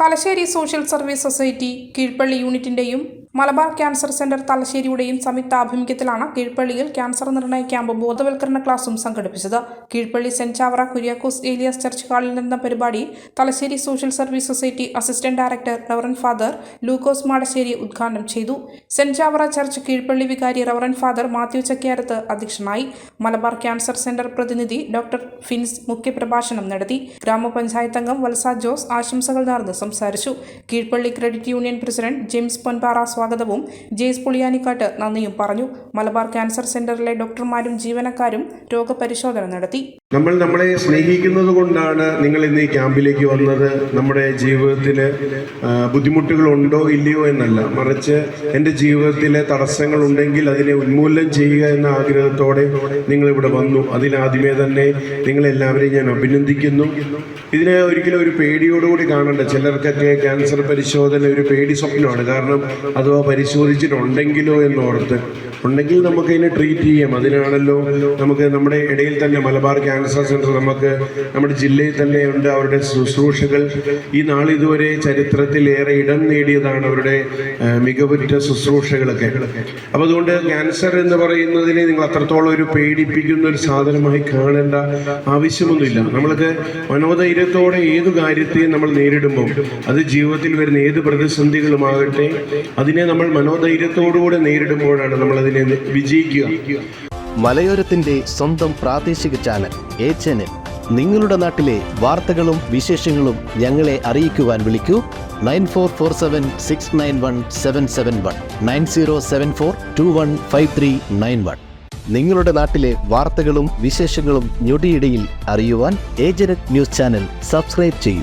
Thalassery social service society Keezhpally യൂണിറ്റിന്റെയും Malabar cancer centre തലശ്ശേരിയുടെയും സംയുക്ത ആഭിമുഖ്യത്തിലാണ് കീഴ്പള്ളിയിൽ ക്യാൻസർ നിർണയ ക്യാമ്പ് ബോധവൽക്കരണ ക്ലാസും സംഘടിപ്പിച്ചത്. കീഴ്പള്ളി സെന്റ് ചാവറ കുര്യാക്കോസ് ഏലിയാസ് ചർച്ച് ഹാളിൽ നടന്ന പരിപാടി Thalassery social service society assistant director reverend father Lukose Madassery ഉദ്ഘാടനം ചെയ്തു. സെന്റ് ചാവറ ചർച്ച് കീഴ്പള്ളി വികാരി റവറൻ ഫാദർ മാത്യു ചക്കിയാരത്ത് അധ്യക്ഷനായി മലബാർ ക്യാൻസർ സെന്റർ പ്രതിനിധി ഡോക്ടർ ഫിൻസ് മുഖ്യപ്രഭാഷണം നടത്തി. ഗ്രാമപഞ്ചായത്ത് അംഗം വത്സ ജോസ് ആശംസകൾ നേർന്ന് സംസാരിച്ചു. Keezhpally credit union president James Ponpara സ്വാഗതവും. ജെയ്സ് പുളിയാനിക്കാട്ട് നന്ദിയും പറഞ്ഞു. മലബാർ ക്യാൻസർ സെന്ററിലെ ഡോക്ടർമാരും ജീവനക്കാരും രോഗപരിശോധന നടത്തി. നമ്മൾ നമ്മളെ സ്നേഹിക്കുന്നത് കൊണ്ടാണ് നിങ്ങൾ ഇന്ന് ഈ ക്യാമ്പിലേക്ക് വന്നത്. നമ്മുടെ ജീവിതത്തിൽ ബുദ്ധിമുട്ടുകൾ ഉണ്ടോ ഇല്ലയോ എന്നല്ല. മറിച്ച് എന്റെ ജീവിതത്തിലെ തടസ്സങ്ങൾ ഉണ്ടെങ്കിൽ അതിനെ ഉന്മൂലനം ചെയ്യുക എന്ന ആഗ്രഹത്തോടെ നിങ്ങൾ ഇവിടെ വന്നു. അതിലാദ്യമേ തന്നെ നിങ്ങളെല്ലാവരെയും ഞാൻ അഭിനന്ദിക്കുന്നു. ഇതിനെ ഒരിക്കലും ഒരു പേടിയോടുകൂടി കാണണ്ട. ചിലർക്കൊക്കെ ക്യാൻസർ പരിശോധന ഒരു പേടി സ്വപ്നമാണ്. കാരണം അഥവാ പരിശോധിച്ചിട്ടുണ്ടെങ്കിലോ എന്നോർത്ത്. ഉണ്ടെങ്കിൽ നമുക്ക് ഇതിനെ ട്രീറ്റ് ചെയ്യാം. അതിനാണല്ലോ നമുക്ക് നമ്മുടെ ഇടയിൽ തന്നെ മലബാർ ക്യാൻസർ സെന്റർ നമുക്ക് നമ്മുടെ ജില്ലയിൽ തന്നെ ഉണ്ട് അവരുടെ ശുശ്രൂഷകൾ. ഈ നാളിതുവരെ ചരിത്രത്തിൽ ഏറെ ഇടം നേടിയതാണ് അവരുടെ മികവുറ്റ ശുശ്രൂഷകളൊക്കെ. അപ്പോൾ അതുകൊണ്ട് ക്യാൻസർ എന്ന് പറയുന്നതിനെ നിങ്ങൾ അത്രത്തോളം ഒരു പേടിപ്പിക്കുന്ന ഒരു സാധനമായി കാണേണ്ട ആവശ്യമൊന്നുമില്ല. നമ്മൾക്ക് മനോധൈര്യത്തോടെ ഏത് കാര്യത്തെയും നമ്മൾ നേരിടുമ്പോൾ അത് ജീവിതത്തിൽ വരുന്ന ഏത് പ്രതിസന്ധികളുമാകട്ടെ അതിനെ നമ്മൾ മനോധൈര്യത്തോടുകൂടെ നേരിടുമ്പോഴാണ് നമ്മൾ അതിനെ വിജയിക്കുക. മലയോരത്തിന്റെ സ്വന്തം പ്രാദേശിക ചാനൽ എ ചാനൽ. നിങ്ങളുടെ നാട്ടിലെ വാർത്തകളും വിശേഷങ്ങളും ഞങ്ങളെ അറിയിക്കുവാൻ വിളിക്കൂ. Nine four four seven six nine one seven seven one. Nine zero seven four two one five three nine one. നിങ്ങളുടെ നാട്ടിലെ വാർത്തകളും വിശേഷങ്ങളും ഞൊടിയിടയിൽ അറിയുവാൻ ഏജനറ്റ് ന്യൂസ് ചാനൽ സബ്സ്ക്രൈബ് ചെയ്യൂ.